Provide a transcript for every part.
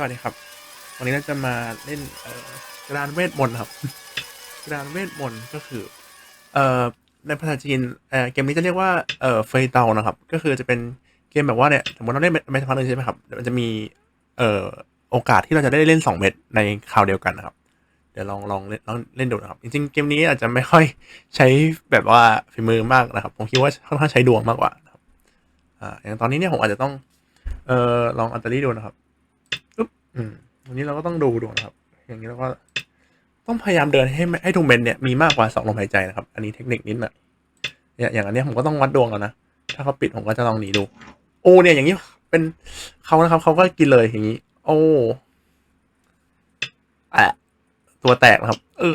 สวัสดีครับ วันนี้เราจะมาเล่นเอ่อกระดานเวทมนต์ครับ กระดานเวทมนต์ก็คือ เอ่อในภาษาจีนเอ่อเกมนี้จะเรียกว่าเอ่อเฟยเตานะครับ ก็คือจะเป็นเกมแบบว่าเนี่ยสมมติเราเล่นไปสักพักหนึงใช่ไหมครับมันจะมีเอ่อโอกาสที่เราจะได้เล่นสองเม็ดในคราวเดียวกันนะครับ เดี๋ยวลองลองเล่นลองเล่นดูนะครับ จริงๆเกมนี้อาจจะไม่ค่อยใช้แบบว่าฝีมือมากนะครับ ผมคิดว่าค่อนข้างใช้ดวงมากกว่านะครับอ่าอย่างตอนนี้เนี่ยผมอาจจะต้องเอ่อลองอัลตรี่ดูนะครับ อืมวันนี้เราก็ต้องดูดูนะครับ อย่างนี้เราก็ต้องพยายามเดินให้ให้ทุกเมนเนี่ยมีมากกว่าสองลมหายใจนะครับ อันนี้เทคนิคนิดน่อยเนี่ยอย่างอันนี้ผมก็ต้องวัดดวงแล้วนะ ถ้าเขาปิดผมก็จะลองหนีดู โอ้เนี่ยอย่างนี้เป็นเขานะครับเขาก็กินเลยอย่างนี้ โอ้อะตัวแตกนะครับ เออ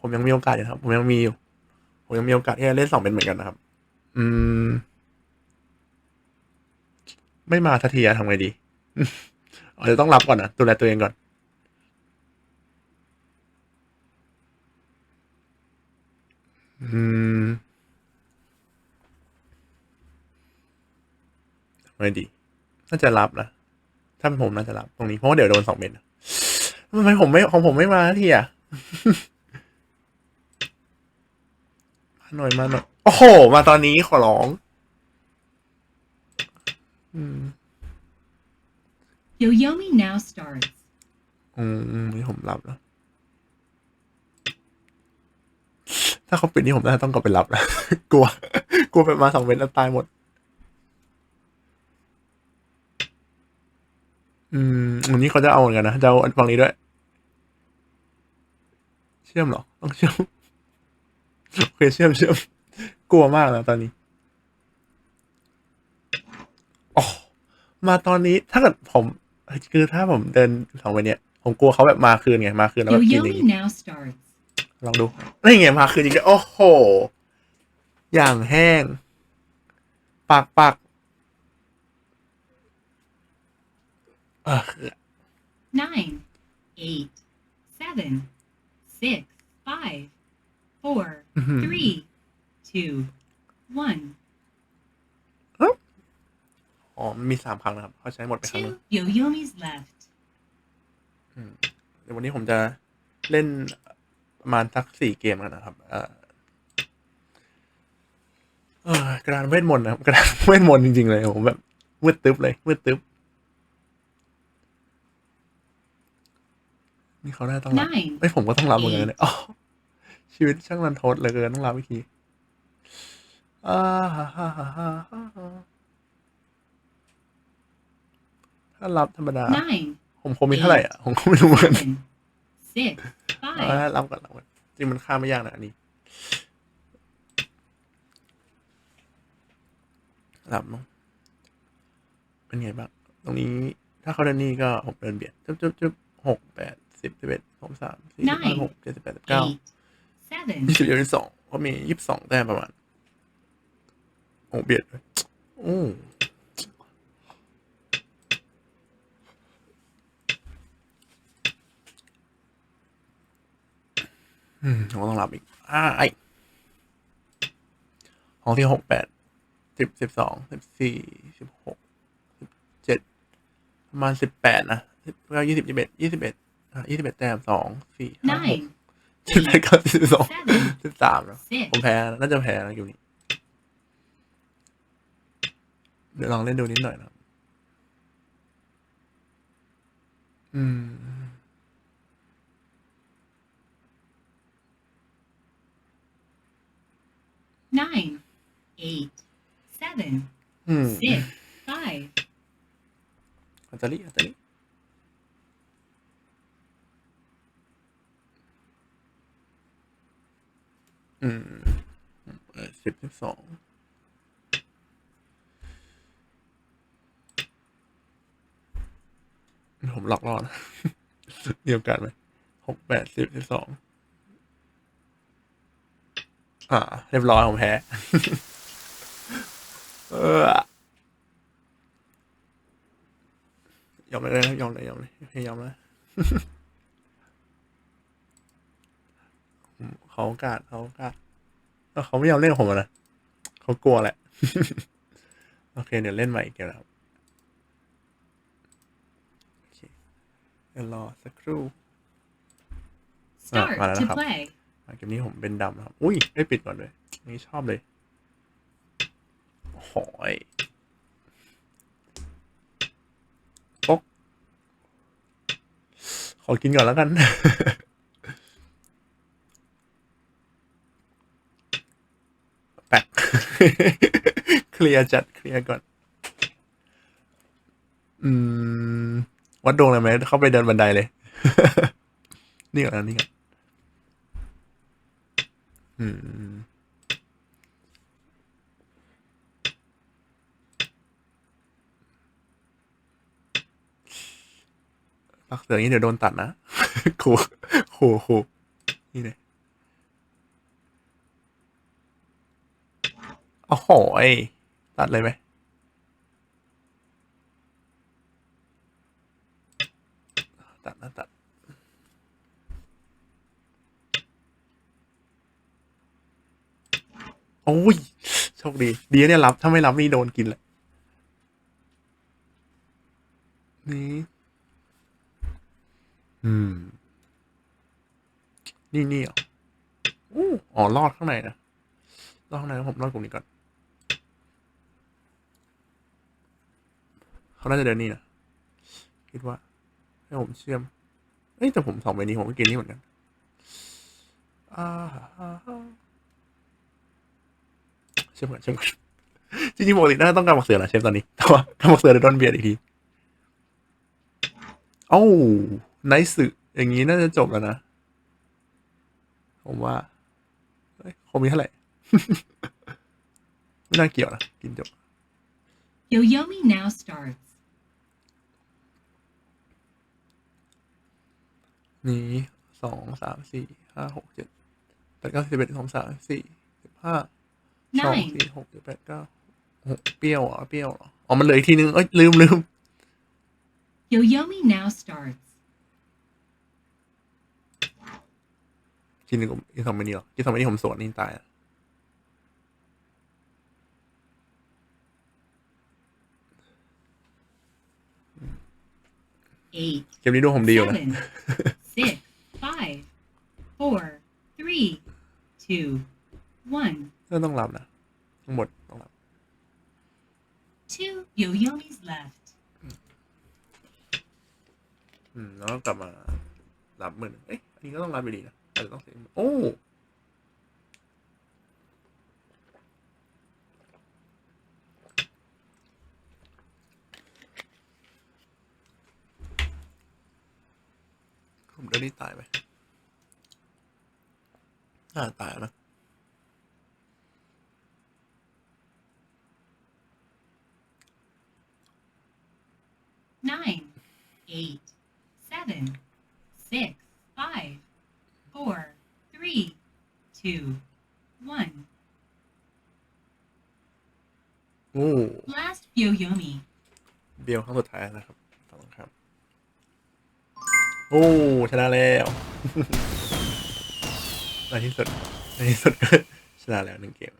ผมยังมีโอกาสอยู่ครับ ผมยังมีอยู่ผมยังมีโอกาสที่จะเล่นสองเป็นเหมือนกันนะครับ อืม ไม่มาทันทีอะทำไงดี อาจจะต้องรับก่อนนะดูแลตัวเองก่อนอืมทำไงดี น่าจะรับนะถ้าเป็นผมน่าจะรับตรงนี้เพราะว่าเดี๋ยวโดนสองเม็ดนทำไมผมไม่ของผมไม่มาทีอะมาหน่อยมาหน่อย โอ้โห มาตอนนี้ขอร้อง อืม Yoyomi now starts. อืมอืมนี่ผมรับแล้ว ถ้าเขาปิดนี่ผมน่าจะต้องกลับไปรับนะ กลัว กลัวไปมาสองเม็ดแล้วตายหมด อืมวันนี้เขาจะเอาเหมือนกันนะ จะเอาฝั่งนี้ด้วย เชื่อมเหรอ ต้องเชื่อม โอเคเชื่อมเชื่อม กลัวมากนะตอนนี้อ๋อมาตอนนี้ถ้าเกิดผม คือถ้าผมเดินสองไปเนี้ยผมกลัวเขาแบบมาคืนไงมาคืนแล้วแบบกินอย่าง Yoyomi งี้ now starts. ลองดูนี่ไงมาคืนจริงๆโอ้โห อย่างแห้ง ปากปากเออ Nine, eight, seven, six, five, four, อื้อหือ three, two, one. อ๋อมันมีสามครั้งนะครับเขาใช้หมดไปครั้งหนึง Two Yoyomis left. เดี๋ยววันนี้ผมจะเล่นประมาณสักสี่เกมกันนะครับ เออเออกระดานเวทมนต์นะครับกระดานเวทมนต์จริง ๆ เลยผมแบบมืดตึ๊บเลยมืดตึ๊บนี่เขาได้ต้องรับ Nine, เอ้ยผมก็ต้องรับเหมือนกันเลยอ๋อชีวิตช่างรันทดเหลือเกินต้องรับอีกทีอ่าฮ่าฮ่าฮ่าฮ่าฮ่า ถ้ารับธรรมดา nine, ผมคงมีเท่าไหร่อะ ผมก็ไม่รู้เหมือนกัน seven, six, อ่า five. รับก่อนรับก่อนจริงมันค่าไม่ยากนะอันนี้รับมั้งเป็นไงบ้างตรงนี้ถ้าเขาเดินนี่ก็ผมเดินเบียดจุ๊บจุ๊บจุ๊บหกแปดสิบสิบเอ็ดสองสามสี่ห้า Nine หกเจ็ดสิบแปดสิบเก้า Eight, seven, ยี่สิบเอ็ดยี่สิบสองเขามียี่สิบสองแต้มประมาณโอ้เบียดเลยโอ้ อืมผมก็ต้องรับอีกอ่าไอของที่หกแปดสิบสิบสองสิบสี่สิบหกสิบเจ็ดประมาณสิบแปดนะสิบเก้ายี่สิบยี่สิบเอ็ดยี่สิบเอ็ดอะยี่สิบเอ็ดแต้มสองสี่ห้าหก nine, สิบแปดเก้าสิบสอง seven, สิบสามนะ six, ผมแพ้นะน่าจะแพ้นะอยู่นี้ เดี๋ยวลองเล่นดูนิดหน่อยนะครับ อืม nine, eight, seven, อืม six, five. อัตตาลีอัตตาลี อืมเออสิบสิบสอง ผมหลอกล่อนะมีโอกาสไหมหกแปดสิบสิบสอง อ่าเรียบร้อยผมแพ้เออยอมเลยนะยอมเลยยอมเลยให้ยอมเลยเขาโอกาสเขาโอกาสแล้วเขาไม่ยอมเล่นกับผมอะนะเขากลัวแหละ โอเค เดี๋ยวเล่นใหม่อีกเดี๋ยวนะครับเดี๋ยวรอสักครู่ Start Ah, to wala na. play. เกมนี้ผมเป็นดำนะครับ อุ้ยได้ปิดก่อนเลยนี่ชอบเลยหอยป๊กขอกินก่อนแล้วกัน แปะเคลียร์จัดเคลียร์ก่อน อืม วัดดวงเลยไหมเข้าไปเดินบันไดเลย นี่ก่อนนี่ก่อน อืมปักเสืออย่างนี้เดี๋ยวโดนตัดนะครูครูครูนี่เลยโอ้โหยตัดเลยไหมตัดนะตัด โอ้ยโชคดี ดีเนี่ยรับ ถ้าไม่รับนี่โดนกินแหละนี่อืม นี่นี่เหรออู้อ๋อรอดข้างในนะรอดข้างในผมรอดกลุ่มนี้ก่อนเขาน่าจะเดินนี่นะคิดว่าให้ผมเชื่อมเอ้ยแต่ผมสองใบนี้ผมก็กินนี่เหมือนกันอ่า เชื่อมก่อนเชื่อมก่อนจริงๆปกติน่าจะต้องการหมักเสือนะเชฟตอนนี้แต่ว่าถ้าหมักเสือเดี๋ยวโดนเบียดอีกทีเอ้าไนส์สึอย่างนี้น่าจะจบแล้วนะผมว่าเฮ้ยคงมีเท่าไหร่ไม่น่าเกี่ยวนะกินจบ Yoyomi now starts. นี้สองสามสี่ห้าหกเจ็ดแปดเก้าสิบเอ็ดสองสามสี่สิบห้า สอง Nine. สี่หกเจ็ดแปดเก้าหกเปรี้ยวเหรอเปรี้ยวเหรออ๋อมันเหลืออีกทีนึงเอ้ยลืมลืม Yoyomi now starts. กินหนึ่งผมกินสองเมนูหรอกินสองเมนูผมสวนนี่ตายอะ Eight. เกมนี้ดูผมดีอยู่นะ Seven. six. Five. Four. Three. Two. One. ก็ต้องรับนะทั้งหมดต้องรับ Two Yoyomis left. อืมแล้วก็กลับมารับหมื่นเอ๊ะอันนี้ก็ต้องรับไปดีนะอาจจะต้องเสียโอ้ผมเดินนี่ตายไหมน่าตายนะ Nine. Eight. Seven. Six. Five. Four. Three. Two. One. โอ้ Last Yoyomi. เบียวครั้งสุดท้ายนะครับสองครับ โอ้ ชนะแล้ว ในที่สุด ในที่สุดก็ ชนะแล้วหนึ่งเกม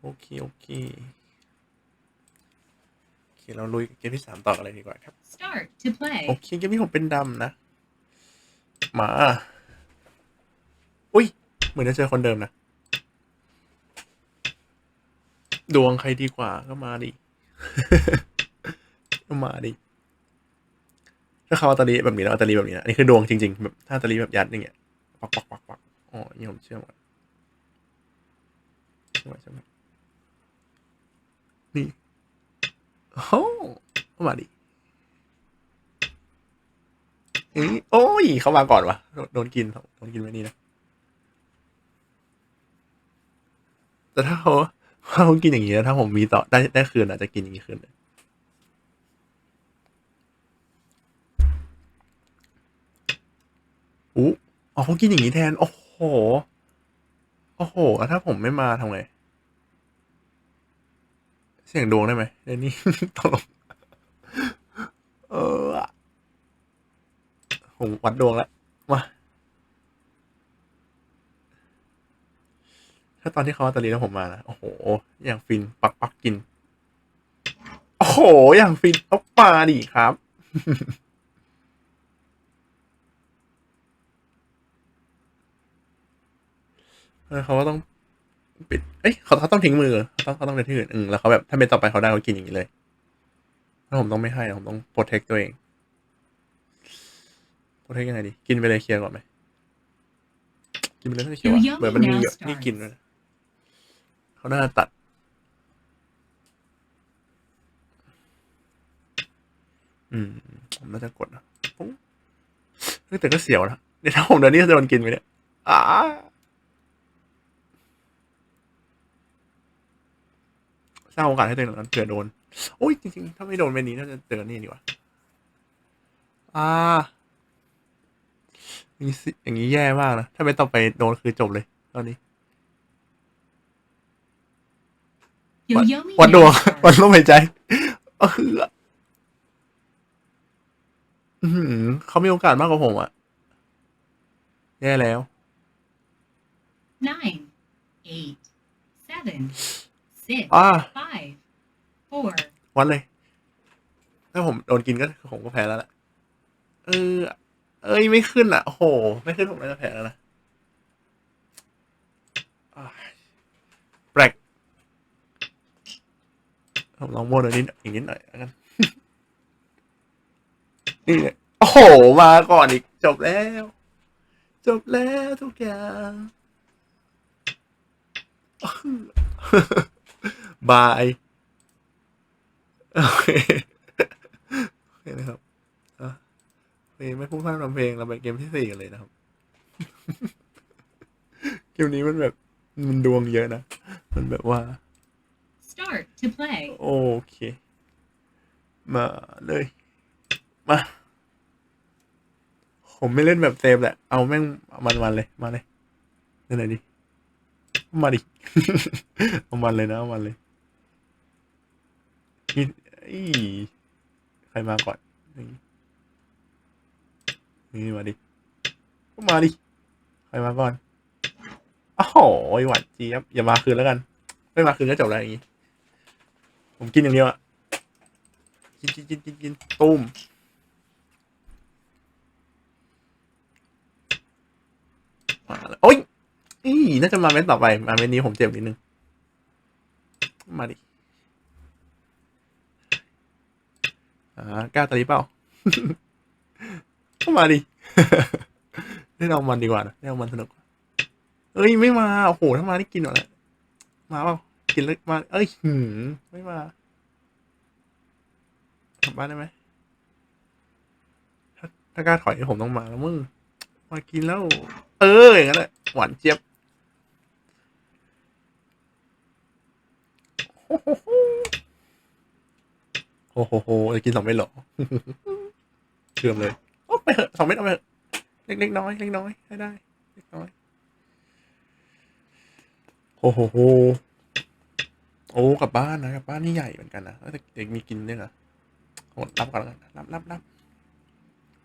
โอเค โอเค โอเค เราลุยเกมที่สามต่อกันเลยดีกว่าครับ Start to play. โอเค เกมที่ผมเป็นดำนะ มา อุ้ยเหมือนจะเจอคนเดิมนะ ดวงใครดีกว่าก็มาดิก็มาดิถ้าเขาอาตาลีแบบนี้แล้วอาตาลีแบบนี้นะอันนี้คือดวงจริงๆแบบถ้าตาลีแบบยัดอย่างเงี้ยปักปักปักปักอ๋ออย่างนี่ผมเชื่อว่าเชื่อว่าเชื่อว่านี่โอ้ก็มาดิเอ้ยโอ้ยเขามาก่อนวะโดนโดนกินโดนกินไว้นี่นะ แต่ถ้าเขาถ้าเขากินอย่างนี้แล้วถ้าผมมีต่อได้ได้คืนอาจจะกินอย่างนี้คืนเลยอู้อ๋อเขากินอย่างนี้แทน โอ้โห โอ้โหแล้วถ้าผมไม่มาทำไง เสี่ยงดวงได้ไหมเดี๋ยวนี้ตลกเออผมวัดดวงแล้ว ถ้าตอนที่เขาตะลีแล้วผมมานะโอ้โห อย่างฟินปักปักกิน โอ้โห อย่างฟินเอาปลาดิครับ เขาก็ต้องปิด เอ้ยเขาเขาต้องทิ้งมือเขาต้องเขาต้องไปที่อื่นอืมแล้วเขาแบบถ้าเป็นต่อไปเขาได้เขากินอย่างนี้เลยถ้าผมต้องไม่ให้ผมต้องโปรเทคตัวเองโปรเทคยังไงดี กินไปเลยเคลียร์ก่อนไหมกินไปเลยไม่เคลียร์เบื่อนมันมีเยอะนี่กินเลย เขาน่าจะตัด อืม ผมน่าจะกดนะปุ๊บแต่ก็เสียวนะเดี๋ยวถ้าผมเดินนี่จะโดนกินไหมเนี่ยอ้าสร้างโอกาสให้ตัวเองหน่อยนะเผื่อโดน โอ้ยจริงๆ ถ้าไม่โดนเมนนี้น่าจะเจอนี่ดีกว่า อ่าอย่างนี้สิอย่างนี้แย่มากนะ ถ้าไม่ต่อไปโดนคือจบเลย ตอนนี้ Yo-Yomi วัดดวง now วัด starts. ลมหายใจเอออื้อหือเขามีโอกาสมากกว่าผมอะแย่แล้ว Nine, eight, seven, six, อ่า five, four, วัดเลย ถ้าผมโดนกินก็ผมก็แพ้แล้วแหละเออ เอ้ยไม่ขึ้นอะโอ้โห ไม่ขึ้นผมน่าจะแพ้แล้วนะอ่าแปลกผม ลองโม่หน่อยนิดอีกนิดหน่อยแล้วกันนี่เลยโอ้โห มาก่อนอีก จบแล้ว จบแล้วทุกอย่างบายโอเคโอเคนะครับอะเพลงไม่พูดพร่ำทำเพลงเราไปเกมที่สี่กันเลยนะครับ เกมนี้มันแบบมันดวงเยอะนะ มันแบบว่า start to play. โอเค มาเลย มา ผมไม่เล่นแบบเซฟแหละ เอาแม่งมันๆเลย มาเลยเล่นไหนดิ มาดิ เอามันเลยนะเอามันเลยนี่ใครมาก่อน นี่นี่มาดิก็มาดิ ใครมาก่อนอ้าวโหหวานเจี๊ยบอย่ามาคืนแล้วกัน ไม่มาคืนก็จบแล้วอย่างงี้ ผมกินอย่างเดียวอะกินกินกินกินกินตุ้มมาแล้วโอ้ยอีน่าจะมาเม็ดต่อไป มาเม็ดนี้ผมเจ็บนิดนึง มาดิอ่ากล้าตะลีเปล่าก็มาดิเล่นเอามันดีกว่านะเล่นเอามันสนุกเอ้ย ไม่มา โอ้โห ถ้ามานี่กินหมดแล้วมาเปล่า กินแล้วมา เอ้ยหืมไม่มากลับบ้านได้ไหมถ้าถ้ากล้าถอยผมต้องมาแล้วมึงมากินแล้ว เอออย่างนั้นแหละหวานเจี๊ยบโอ้โหโหจะกินสองเม็ดเหรอเชื่อมเลยโอ้ไปเถอะสองเม็ดเอาไปเถอะเล็กเล็กน้อยเล็กน้อยให้ได้เล็กน้อยโอ้โห โหโอ้กลับบ้านนะกลับบ้านนี่ใหญ่เหมือนกันนะแต่เด็กมีกินด้วยนะโหรับก่อนแล้วกันรับรับรับ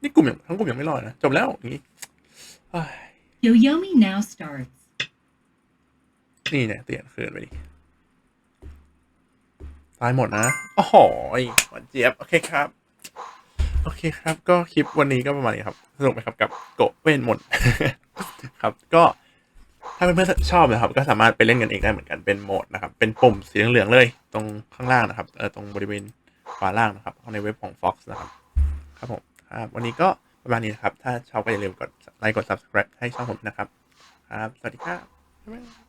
นี่กลุ่มยังทั้งกลุ่มยังไม่รอดนะจบแล้วอย่างงี้เฮ้ย Yo-Yomi now starts. นี่เนี่ยเตียนคืนไปดิตายหมดนะโอ้โหหวานเจี๊ยบ โอเคครับ โอเคครับ ก็คลิปวันนี้ก็ประมาณนี้ครับ สนุกไหมครับกับโกะเว้นมนต์ครับ ก็ ถ้าเพื่อนๆชอบนะครับ ก็สามารถไปเล่นกันเองได้เหมือนกันเป็นโหมดนะครับ เป็นปุ่มสีเหลืองๆเลย ตรงข้างล่างนะครับเออตรงบริเวณขวาล่างนะครับในเว็บของ Fox นะครับครับผมครับวันนี้ก็ประมาณนี้นะครับ ถ้าชอบก็อย่าลืมกดไลค์กด subscribe ให้ช่องผมนะครับ ครับ สวัสดีครับ